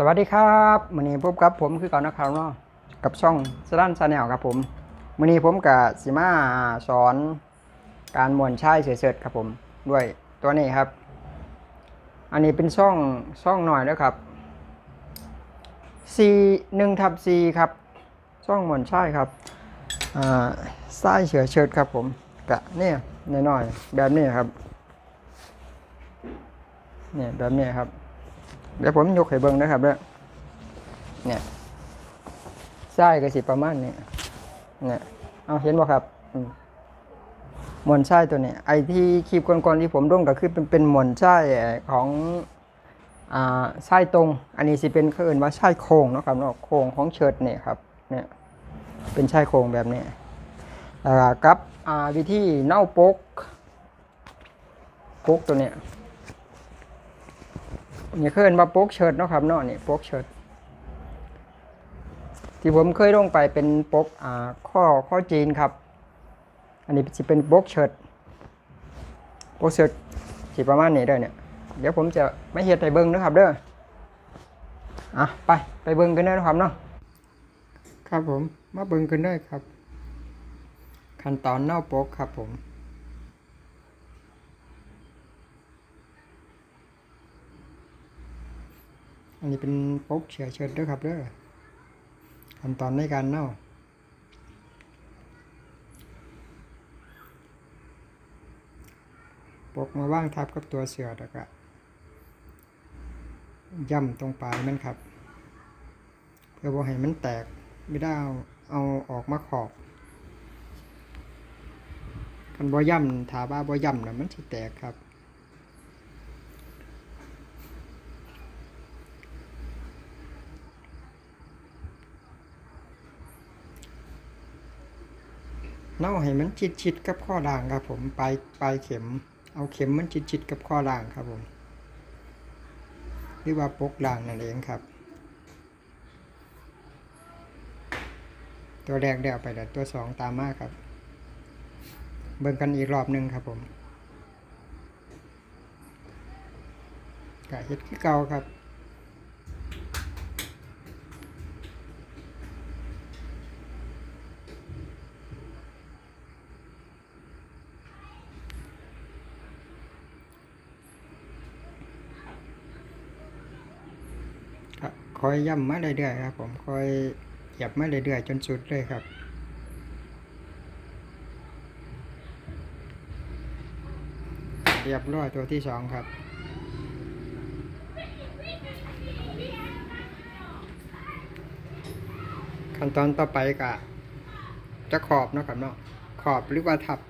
สวัสดีครับวันนี้พบกับผมคือเก่อนนะครับเนาะกับช่องสดันชาแนลครับผมวันนี้ผมกับสิมาสอนการมวนช่ายเสือๆครับผมด้วยตัวนี้ครับ อันนี้เป็นช่องช่องหน่อยนะครับ C 1ทับ C ครับช่องมวนช่ายครับอ่าไส้เฉือเชิดครับผมกะเนี่ยน้อยๆแบบนี้ครับเนี่ยแบบนี้ครับ เดี๋ยวผมยกให้เบิ่งนะครับเด้อเนี่ยไส้ก็สิประมาณนี้เนี่ยเอาเห็นบ่ครับมวนไส้ตัวนี้ไอที่คลิปก่อนๆที่ผมร่วงก็คือเป็นเป็นมวนไส้ของอ่าไส้ตรง อันนี้สิเป็นเขาเอิ้นว่าไส้โครงนะครับเนาะโครงของเชิดเนี่ยครับเนี่ยเป็นไส้โครงแบบนี้แล้วก็กับอ่าวิธีเน่าปกปกตัวเนี้ย นี่เคยเห็นว่าโป๊กเชิดเนาะครับเนาะนี่โป๊กเชิดที่ผมเคยลงไปเป็นโป๊กอ่าข้อข้อจีนครับ อันนี้จะเป็นโป๊กเชิดโป๊กเชิดสิประมาณนี้เด้อเนี่ยเดี๋ยวผมจะไม่เฮ็ดให้เบิ่งนะครับเด้ออะไปไปเบิ่งกันเด้อนะครับเนาะครับผมมาเบิ่งกันได้ครับ ขั้นตอนเน่าโป๊กครับผม อันนี้เป็นปกเฉียเชิดด้วยครับเด้อขั้นตอนในการเน่าปกมาว่างทับกับตัวเสือแล้วก็ย่ำตรงปลายมันครับ เพื่อบ่ให้มันแตกไม่ได้เอาเอาออกมาขอบกันบ่ย่ำถาว่าบ่ย่ำนะมันสิแตกครับ เน่าให้มันชิดๆกับข้อด่างครับ ผมปลายปลายเข็ม เอาเข็มมันชิดๆกับข้อด่างครับผมหรือว่าปกด่างนั่นเองครับ ตัวแรกเดี๋ยวไปแล้วตัวสองตามมาครับ เบิ่งกันอีกรอบหนึ่งครับผมกะเฮ็ดคือเก่าครับ คอยย่ำมาเรื่อยๆครับ ผมคอยเหยียบมาเรื่อยๆจนสุดเลยครับเรียบร้อยตัวที่สองครับขั้นตอนต่อไปก็จะขอบนะครับเนาะขอบหรือว่าทับ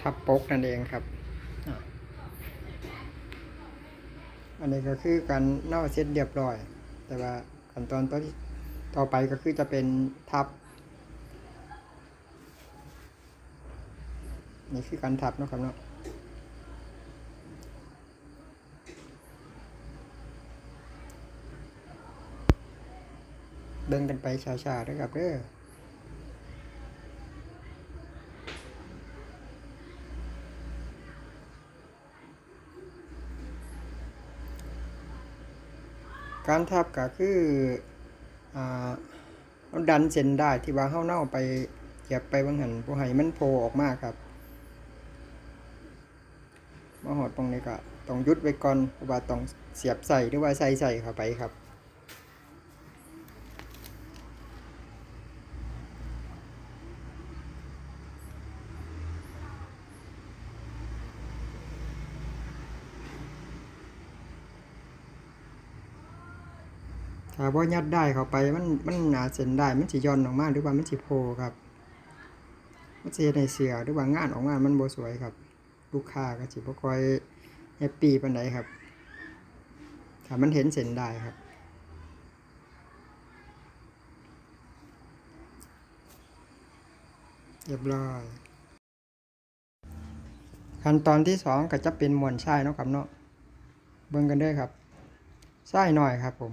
ทับปกนั่นเองครับ อันนี้ก็คือการเน่าเสร็จเรียบร้อย แต่ว่าขั้นตอนต่อที่ต่อไปก็คือจะเป็นทับ นี่คือการทับนะครับเนาะเดินกันไปช้าๆด้วยครับเด้อ การทับก็คืออ่าเราดันเส้นได้ที่ว่าเฮาเน่าไปเหยียบไปบางหันบ่ให้มันโผล่ออกมาครับมาหอดตรงนี้ก็ต้องยุดไว้ก่อนเพราะว่าต้องเสียบใส่หรือว่าใส่ใส่เข้าไปครับ ถ้าบ่ยัดได้เข้าไปมันมันหนาเส้นได้มันสิย่อนออกมาหรือว่ามันสิโผล่ครับมันสิเฮ็ดให้เสือหรือว่างานออกมามันบ่สวยครับ ลูกค้าก็สิบ่ค่อยแฮปปี้ปานใดครับถ้ามันเห็นเส้นได้ครับเรียบร้อยขั้นตอนที่สองก็จะเป็นมวนชายเนาะครับเนาะเบิ่งกันด้อครับชายหน่อยครับผม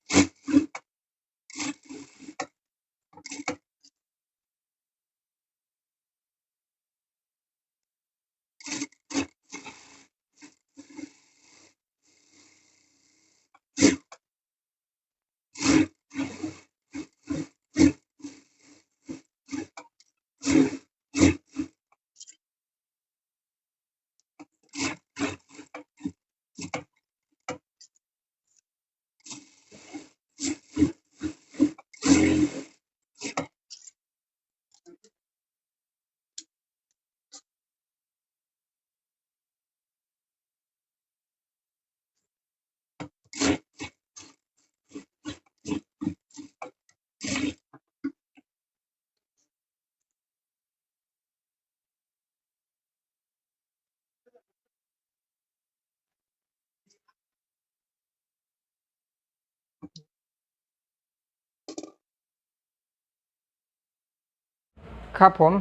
ครับผม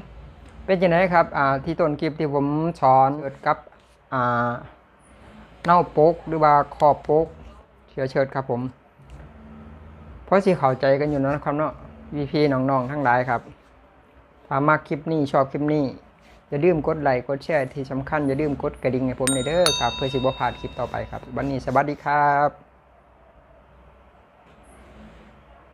เป็นยังไงครับอ่าที่ต้นคลิปที่ผมสอนเกิดกับอ่าเน่าโป๊กหรือว่าคอบโป๊กเชื้อเชิดครับผม เพราะสิเข้าใจกันอยู่นะครับเนาะวีพีน้องๆทั้งหลายครับถ้ามาคลิปนี้ชอบคลิปนี้อย่าลืมกดไลค์กดแชร์ที่สำคัญอย่าลืมกดกระดิ่งให้ผมในเด้อครับ เพื่อสิบ่พลาดคลิปต่อไปครับ วันนี้สวัสดีครับ